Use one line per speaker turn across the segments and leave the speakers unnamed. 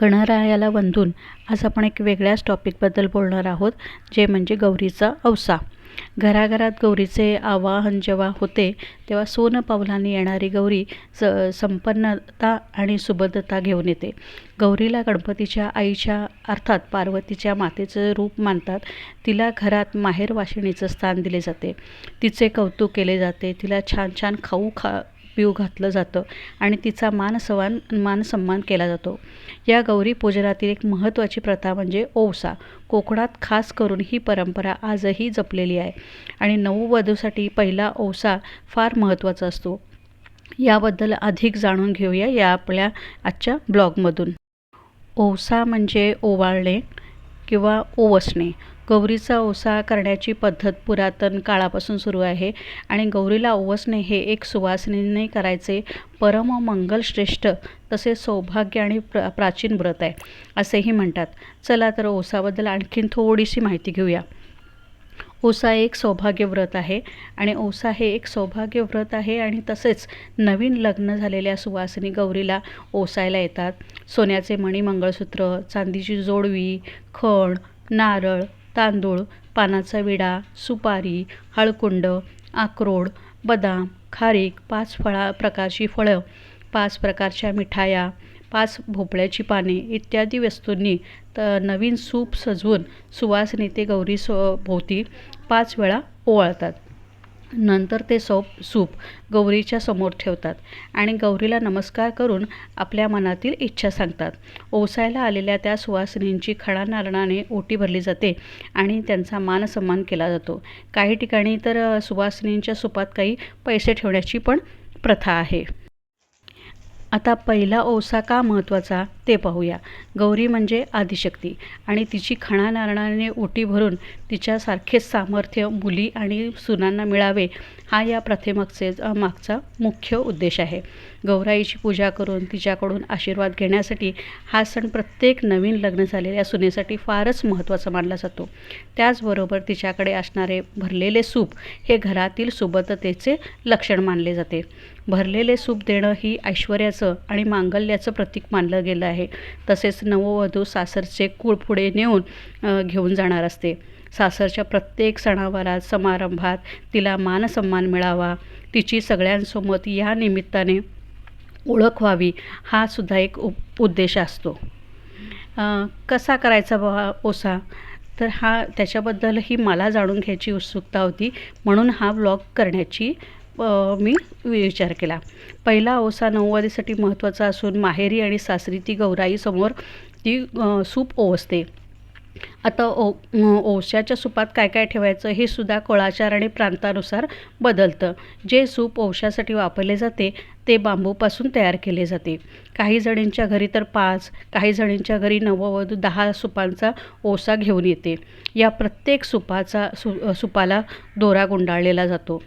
गणरायाला वंदून आज आपण एक वेगळ्याच टॉपिकबद्दल बोलणार आहोत जे म्हणजे गौरीचा औसा घराघरात गौरीचे आवाहन जेव्हा होते तेव्हा सोन पावलांनी येणारी गौरी स संपन्नता आणि सुबद्धता घेऊन येते. गौरीला गणपतीच्या आईच्या अर्थात पार्वतीच्या मातेचं रूप मानतात. तिला घरात माहेर वाशिणीचं स्थान दिले जाते. तिचे कौतुक केले जाते. तिला छान छान खाऊ खा पिऊ घातलं जातं आणि तिचा मानसवान मानसन्मान केला जातो. या गौरी पूजनातील एक महत्त्वाची प्रथा म्हणजे ओवसा. कोकणात खास करून ही परंपरा आजही जपलेली आहे आणि नववधूसाठी पहिला ओवसा फार महत्त्वाचा असतो. याबद्दल अधिक जाणून घेऊया या आपल्या आजच्या ब्लॉगमधून. ओवसा म्हणजे ओवाळणे किंवा ओवसणे. गौरीचा ओसा करण्याची पद्धत पुरातन काळापासून सुरू आहे आणि गौरीला ओवसणे हे एक सुवासिनीने करायचे परम मंगलश्रेष्ठ तसेच सौभाग्य आणि प्र प्राचीन व्रत आहे असेही म्हणतात. चला तर ओसाबद्दल आणखीन थोडीशी माहिती घेऊया. ओसा एक सौभाग्य व्रत आहे आणि ओसा हे एक सौभाग्य व्रत आहे आणि तसेच नवीन लग्न झालेल्या सुवासिनी गौरीला ओसायला येतात. सोन्याचे मणी मंगळसूत्र चांदीची जोडवी खण नारळ तांदूळ पानाचा विडा सुपारी हळकुंड अक्रोड बदाम खारीक पाच फळा प्रकारची फळं पाच प्रकारच्या मिठाया पाच भोपळ्याची पाने इत्यादी वस्तूंनी त नवीन सूप सजवून सुवासिनी ते गौरी सो भोवती पाच वेळा ओवाळतात. नंतर ते सोप सूप गौरीच्या समोर ठेवतात आणि गौरीला नमस्कार करून आपल्या मनातील इच्छा सांगतात. ओसायला आलेल्या त्या सुवासिनींची खडा नारळाने ओटी भरली जाते आणि त्यांचा मानसन्मान केला जातो. काही ठिकाणी तर सुवासिनींच्या सुपात काही पैसे ठेवण्याची पण प्रथा आहे. आता पहिला ओसा का महत्त्वाचा ते पाहूया. गौरी म्हणजे आदिशक्ती आणि तिची खणा नारळाने ओटी भरून तिच्यासारखेच सामर्थ्य मुली आणि सुनांना मिळावे हा या प्रथेमागचे मागचा मुख्य उद्देश आहे. गौराईची पूजा करून तिच्याकडून आशीर्वाद घेण्यासाठी हा सण प्रत्येक नवीन लग्न झालेल्या सुनेसाठी फारच महत्त्वाचा मानला जातो. त्याचबरोबर तिच्याकडे असणारे भरलेले सूप हे घरातील सुबद्धतेचे लक्षण मानले जाते. भरलेले सूप देणं ही ऐश्वर्याचं आणि मांगल्याचं प्रतीक मानलं गेलं आहे. तसेच नववधू सासरचे कूळ पुढे नेऊन घेऊन जाणार असते. सासरच्या प्रत्येक सणावारात समारंभात तिला मानसन्मान मिळावा. तिची सगळ्यांसोबत या निमित्ताने ओळख व्हावी हा सुद्धा एक उ उद्देश असतो. कसा करायचा बा ओसा? तर हा त्याच्याबद्दलही मला जाणून घ्यायची उत्सुकता होती. म्हणून हा व्लॉग करण्याची मी विचार केला. पहिला ओसा नऊवारीसाठी महत्त्वाचा असून माहेरी आणि सासरी ती गौराईसमोर ती सूप ओवसते. आता ओ ओशाच्या सुपात काय काय ठेवायचं हे सुद्धा कोळाचार आणि प्रांतानुसार बदलतं. जे सूप ओशासाठी वापरले जाते ते बांबूपासून तयार केले जाते. काही जणींच्या घरी तर पाच काही जणींच्या घरी नववधू दहा सुपांचा ओसा घेऊन येते. या प्रत्येक सुपाचा सु सुपाला दोरा गुंडाळलेला जातो.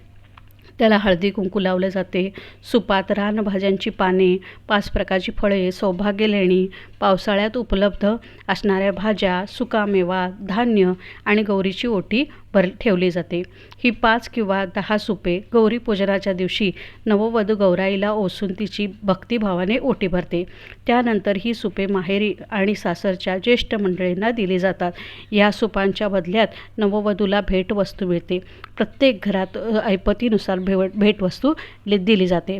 त्याला हळदी कुंकू लावले जाते. सुपात रानभाज्यांची पाने पाच प्रकारची फळे सौभाग्य लेणी पावसाळ्यात उपलब्ध असणाऱ्या भाज्या सुकामेवा धान्य आणि गौरीची ओटी भर ठेवली जाते. ही पाच किंवा दहा सुपे गौरी पूजनाच्या दिवशी नववधू गौराईला ओसून तिची भक्तिभावाने ओटी भरते. त्यानंतर ही सुपे माहेरी आणि सासरच्या ज्येष्ठ मंडळींना दिली जातात. या सुपांच्या बदल्यात नववधूला भेटवस्तू मिळते. प्रत्येक घरात ऐपतीनुसार भेट भेटवस्तू दिली जाते.